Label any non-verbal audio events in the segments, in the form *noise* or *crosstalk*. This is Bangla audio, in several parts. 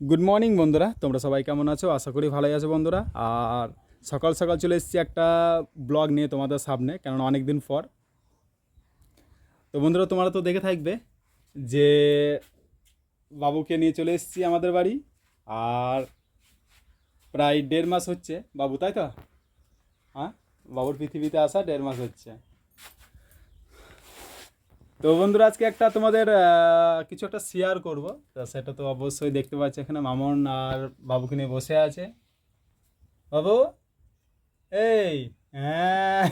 গুড মর্নিং বন্ধুরা। তোমরা সবাই কেমন আছো? আশা করি ভালোই আছো, বন্ধুরা। আর সকাল সকাল চলে এসেছি একটা ব্লগ নিয়ে তোমাদের সামনে, কেননা অনেক দিন পর। তো বন্ধুরা, তোমরা তো দেখে থাকবে যে বাবুকে নিয়ে চলে এসেছি আমাদের বাড়ি। আর প্রায় দেড় মাস হচ্ছে। বাবু, তাই তো? হ্যাঁ? বাবুর পৃথিবীতে আসা দেড় মাস হচ্ছে। তো বন্ধুরা, আজকে একটা তোমাদের কিছু একটা শেয়ার করব। তো সেটা তো অবশ্যই দেখতে পাচ্ছি এখানে মামন আর বাবুকে নিয়ে বসে আছে। বাবু? এই হ্যাঁ।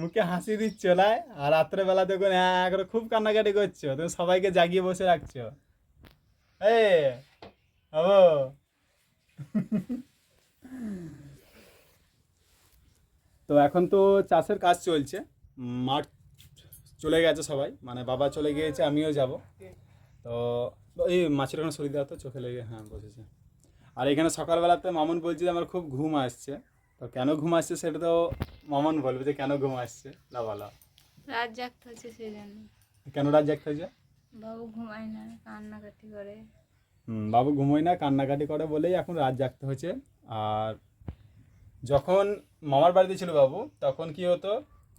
মুখে হাসি দিচ্ছ লাই আর রাত্রেবেলা দেখুন হ্যাঁ করে খুব কান্নাকাটি করছ। তুমি সবাইকে জাগিয়ে বসে রাখছো। এই, বাবু? তো এখন তো চাষের কাজ চলছে। মাঠ চলে গেছে সবাই। মানে বাবা চলে গিয়েছে আমিও যাব। তো এই মাছের ওখানে শরীর দেওয়া তো চোখে লেগে হ্যাঁ বসেছে। আর এখানে সকালবেলাতে মামুন বলছে যে আমার খুব ঘুম আসছে। তো কেন ঘুম আসছে সেটা তো মামুন বলবে যে কেন ঘুম আসছে? না বলো। রাত জাগতে হচ্ছে সেই জন্য কেন রাত জাগতে হয়েছে বাবু ঘুমায় না কান্নাকাটি করে। হুম, বাবু ঘুমোয় না কান্নাকাটি করে বলেই এখন রাত জাগতে হচ্ছে। আর যখন মামার বাড়িতে ছিল বাবু তখন কি হতো?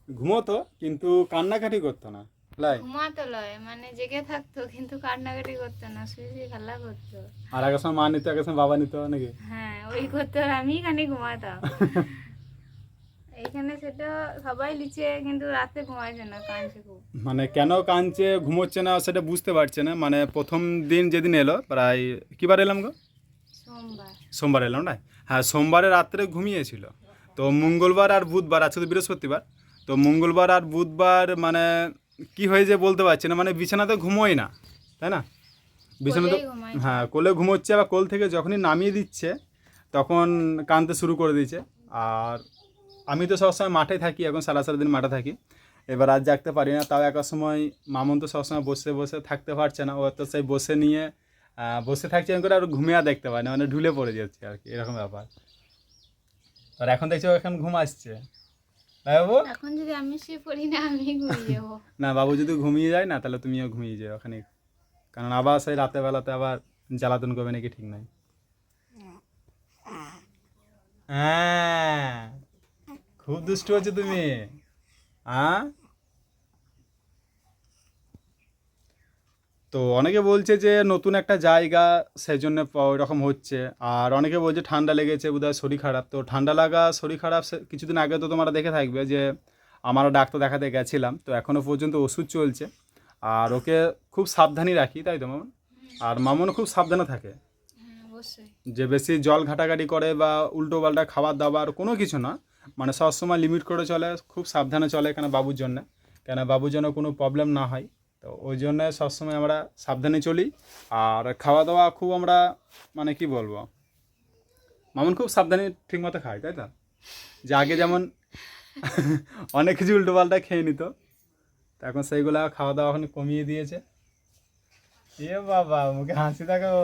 ঘুমোতো কিন্তু কান্নাকাটি করতো না। লাই। ঘুমাতো লয় মানে জেগে থাকতো কিন্তু কান্নাকাটি করতো না শুয়ে খেলা করতো। আর আগের সময় মা নিত আগের সময় বাবা নিত নাকি? হ্যাঁ ওই করতো আমি খানি ঘুমাতাম। *laughs* এইখানে সেটা সবাই লিচে কিন্তু রাতে ঘুমাইছে না কাঁদছে খুব। মানে কেন কাঁদছে ঘুমোচ্ছে না সেটা বুঝতে পারছে না। মানে প্রথম দিন যেদিন এলো প্রায় কিবার এলাম গো? সোমবার। সোমবার এলাম না হ্যাঁ সোমবারে রাত্রে ঘুমিয়েছিল। তো মঙ্গলবার আর বুধবার আজকে তো বৃহস্পতিবার। তো মঙ্গলবার আর বুধবার মানে কি হয়েছে বলতে পারছি না মানে বিছানাতে ঘুমোয় না তাই না? বিছানাতে। হ্যাঁ কোলে ঘুমোচ্ছে বা কোল থেকে যখনই নামিয়ে দিচ্ছে তখন কাঁদতে শুরু করে দিচ্ছে আর আমি তো সবসময় মাঠে থাকি এখন সারা সারা দিন মাঠে থাকি। এবার আজ জাগতে পারি না তাও একার সময় মামন তো সবসময় বসে বসে থাকতে পারছে না ও তো সেই বসে নিয়ে বসে থাকছে এরকম করে আর ঘুমিয়ে দেখতে পায় না মানে ঢুলে পড়ে যাচ্ছে আর কি এরকম ব্যাপার। আর এখন দেখছি ও এখন ঘুম আসছে। তাই বাবু? এখন যদি আমি শুয়ে পড়ি না আমি ঘুমিয়ে যাব। *laughs* না বাবু যদি ঘুমিয়ে যায় না তাহলে তুমিও ঘুমিয়ে যাও ওখানে। কারণ আবার সেই রাতে বেলাতে আবার জ্বালাতন করবে নাকি ঠিক নাই? হ্যাঁ খুব দুষ্ট হচ্ছে তুমি। হ্যাঁ তো অনেকে বলছে যে নতুন একটা জায়গা সেই জন্য ওই রকম হচ্ছে। আর অনেকে বলছে ঠান্ডা লেগেছে বোধহয় শরীর খারাপ। তো ঠান্ডা লাগা শরীর খারাপ সে- কিছুদিন আগে তো তোমরা দেখে থাকবে যে আমারও ডাক্তার দেখাতে গেছিলাম। তো এখনও পর্যন্ত ওষুধ চলছে। আর ওকে খুব সাবধানই রাখি তাই তো মামন? আর মামনও খুব সাবধানে থাকে। হ্যাঁ যে বেশি জল ঘাটাঘাটি করে বা উল্টো পাল্টা খাবার দাবার কোনো কিছু না মানে সবসময় লিমিট করে চলে খুব সাবধানে চলে কেন বাবুর জন্য? কেন বাবুর জন্য কোনো প্রবলেম না হয়। তো ওই জন্য সবসময় আমরা সাবধানে চলি। আর খাওয়া দাওয়া খুব আমরা মানে কি বলব, মামুন খুব সাবধানে ঠিকমতো খায়, তাই তো? যে আগে যেমন *laughs* অনেক কিছু উল্টো পাল্টা খেয়ে নিত, তো এখন সেইগুলো খাওয়া দাওয়া এখন কমিয়ে দিয়েছে। এ বাবা, মুখে হাসি থাকো *laughs*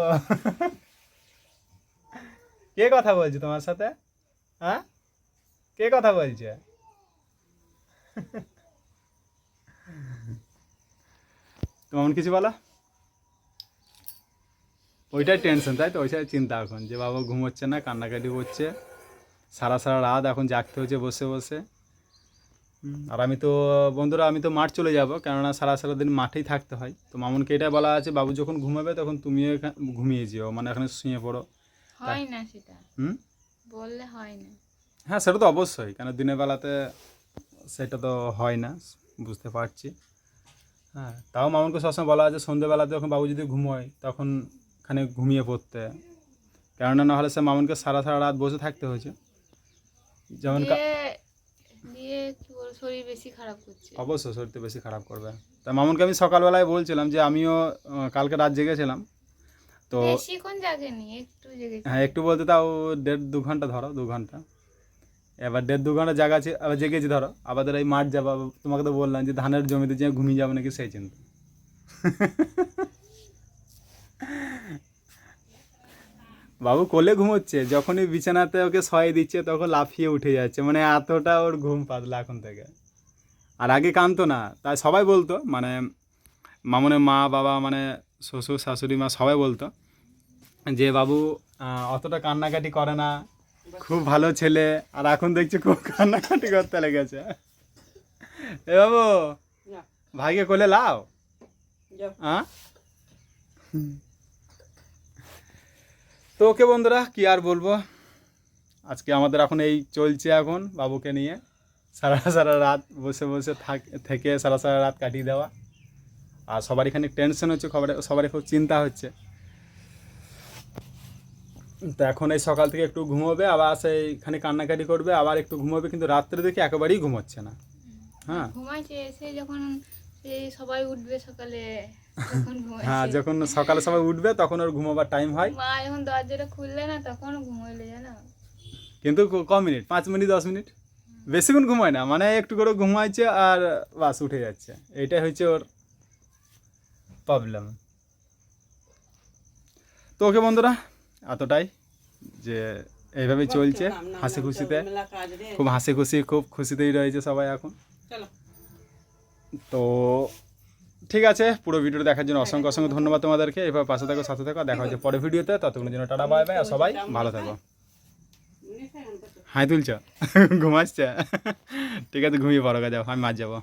কে কথা বলছে তোমার সাথে? হ্যাঁ? কে কথা বলছে? *laughs* তোমার কিছু বলো? ওইটাই টেনশন তাই তো? ওইটাই চিন্তা এখন যে বাবা ঘুমোচ্ছে না কান্নাকাটি করছে। সারা সারা রাত এখন জাগতে হচ্ছে বসে বসে। আর আমি তো বন্ধুরা আমি তো মাঠ চলে যাব কেননা সারা সারা দিন মাঠেই থাকতে হয়। তো মামুনকে এটাই বলা আছে বাবু যখন ঘুমাবে তখন তুমিও এখা- ঘুমিয়ে যেও মানে এখানে শুয়ে পড়ো। হয় না সেটা। হুম? বললে হয় না। হ্যাঁ সেটা তো অবশ্যই কেন দিনের বেলাতে সেটা তো হয় না বুঝতে পারছি। হ্যাঁ তাও মামুনকে সবসময় বলা আছে সন্ধ্যেবেলাতে যখন বাবু যদি ঘুমোয় তখন খানে ঘুমিয়ে পড়তে। কেননা না হলে সে মামুনকে সারা সারা রাত বসে থাকতে হয়েছে। যেমন দিয়ে দিয়ে কি বল শরীর বেশি খারাপ করছে। অবশ্যই শরীর তো বেশি খারাপ করবে। তা মামুনকে আমি সকালবেলায় বলছিলাম যে আমিও কালকে রাত জেগেছিলাম। তো বেশিক্ষণ জাগেনি? একটু জেগেছি। হ্যাঁ একটু বলতে তাও দেড় দু ঘণ্টা ধরো দু ঘণ্টা। এবার দেড় দু ঘণ্টা জায়গা আছে, আবার জেগেছি ধরো। আবার ধরো এই মাঠ যাব তোমাকে তো বললাম যে ধানের জমিতে যে ঘুমিয়ে যাব নাকি সেই চিন্তা। বাবু কোলে ঘুমোচ্ছে, যখনই বিছানাতে ওকে শয়ে দিচ্ছে তখন লাফিয়ে উঠে যাচ্ছে মানে এতটা ওর ঘুম পাতলা এখন থেকে। আর আগে কানতো না, তাই সবাই বলতো মানে মামনের মা, বাবা মানে শ্বশুর, শাশুড়ি মা সবাই বলতো যে, বাবু অতটা কান্নাকাটি করে না খুব ভালো ছেলে আর এখন দেখছি খুব কান্নাকাটি করতে লেগেছে। এ বাবু ভাইকে কোলে লাও। হ্যাঁ তো ওকে বন্ধুরা কি আর বলব? আজকে আমাদের এখন এই চলছে এখন বাবুকে নিয়ে। সারা সারা রাত বসে বসে থাক থেকে সারা সারা রাত কাটিয়ে দেওয়া। আর সবারই খানিক টেনশন হচ্ছে খবরে সবারই খুব চিন্তা হচ্ছে। তো এখন এই সকাল থেকে একটু ঘুমোবে আবার সেইখানে কান্নাকাটি করবে আবার একটু ঘুমোবে কিন্তু রাত্রে দেখি একেবারেই ঘুমোচ্ছে না। হ্যাঁ। ঘুমাইছে এসে যখন এই সবাই উঠবে সকালে *laughs* হ্যাঁ যখন সকালে সবাই উঠবে তখন ওর ঘুমোবার টাইম হয়। মা যখন দরজাটা খুললে না তখন ঘুমাইলে জানো? কিন্তু ক- মিনিট? পাঁচ মিনিট দশ মিনিট? বেশিক্ষণ ঘুমায় না মানে একটু করে ঘুমাইছে আর বাস উঠে যাচ্ছে। এইটাই হচ্ছে ওর প্রবলেম তো ওকে বন্ধুরা এতটাই যে এইভাবেই চলছে হাসি খুশিতে। খুব হাসি খুশি খুব খুশিতেই রয়েছে সবাই এখন। তো ঠিক আছে পুরো ভিডিও দেখার জন্য অসংখ্য অসংখ্য ধন্যবাদ তোমাদেরকে। এভাবে পাশে থাকো সাথে থাকো দেখা হচ্ছে পরের ভিডিওতে। ততক্ষণের জন্য টাটা বাই বাই আর সবাই ভালো থাকো। হাই তুলছ? *laughs* ঘুমাচ্ছে? ঠিক আছে ঘুমিয়ে পড়ো যাও আমি মাছ যাব।